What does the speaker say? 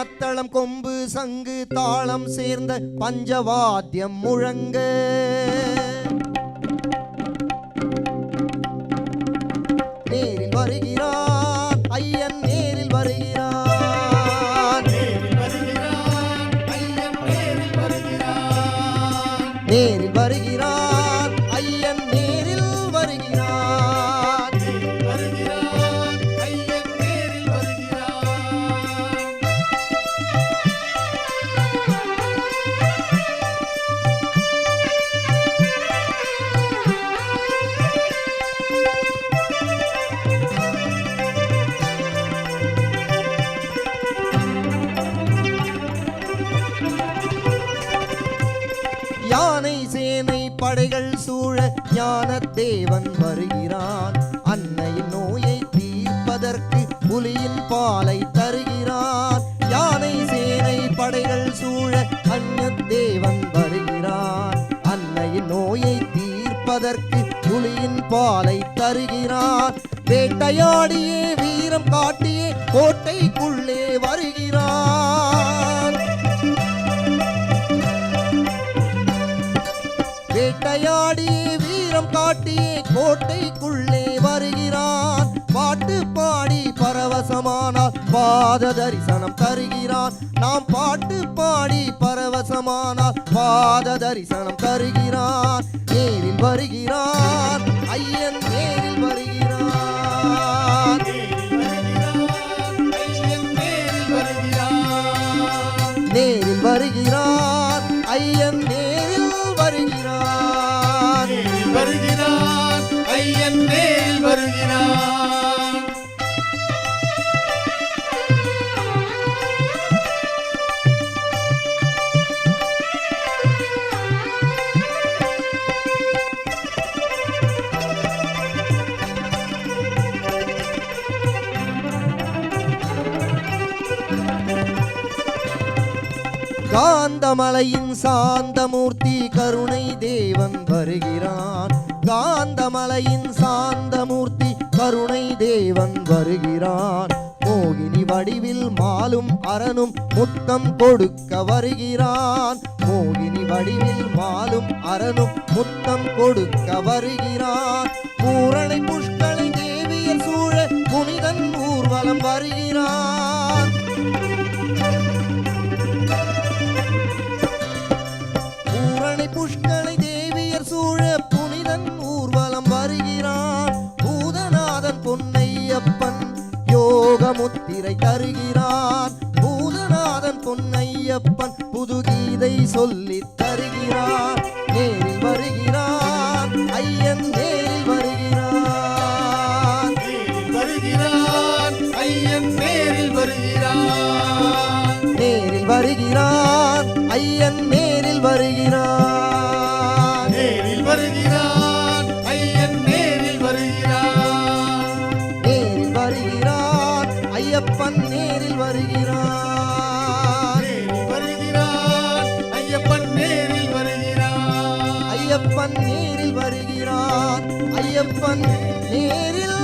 மத்தளம் கொம்பு சங்கு தாளம் சேர்ந்த பஞ்சவாத்தியம் முழங்க. நேரில் வருகிறார் ஐயன் நேரில் வருகிறார். நேரில் வருகிறார் யானை சேனை படைகள் சூழ ஞான தேவன் வருகிறான். அன்னையின் நோயை தீர்ப்பதற்கு புலியின் பாலை தருகிறான். யானை சேனை படைகள் சூழ அன்ன தேவன் வருகிறான். அன்னையின் நோயை தீர்ப்பதற்கு புலியின் பாலை தருகிறான். வேட்டையாடியே வீரம் காட்டியே கோட்டைக்குள்ளே வருகிறான். வேட்டையாடி வீரம் காட்டி கோட்டைக்குள்ளே வருகிறான். பாட்டு பாடி பரவசமானால் பாத தரிசனம் தருகிறான். நாம் பாட்டு பாடி பரவசமானால் பாத தரிசனம் தருகிறான். நேரில் வருகிறான். ஐயன் நேரில் வருகிறான். நேரில் வருகிறான். ஐயன் நேரில் வருகிறான் வருகிறான் ஐயன் காந்தமலையின் சாந்தமூர்த்தி கருணை தேவன் வருகிறான். காந்தமலையின் சாந்தமூர்த்தி கருணை தேவன் வருகிறான். மோகினி வடிவில் மாலும் அரணும் முத்தம் கொடுக்க வருகிறான். மோகினி வடிவில் மாலும் அரணும் முத்தம் கொடுக்க வருகிறான். பூரணை புஷ்களை தேவியர் சூழ புனிதன் ஊர்வலம் வருகிறான். பொன்னையப்பன் யோக முத்திரை தருகிறான். பூதநாதன் பொன்னையப்பன் புதுகீதை சொல்லித் தருகிறான். நேரில் வருகிறான் ஐயன் நேரில் வருகிறான். வருகிறான் ஐயன் நேரில் வருகிறான். நேரில் வருகிறான் ஐயன் நேரில் வருகிறான். ஐயப்பன் நேரில் வருகிறான் ஐயப்பன் நேரில்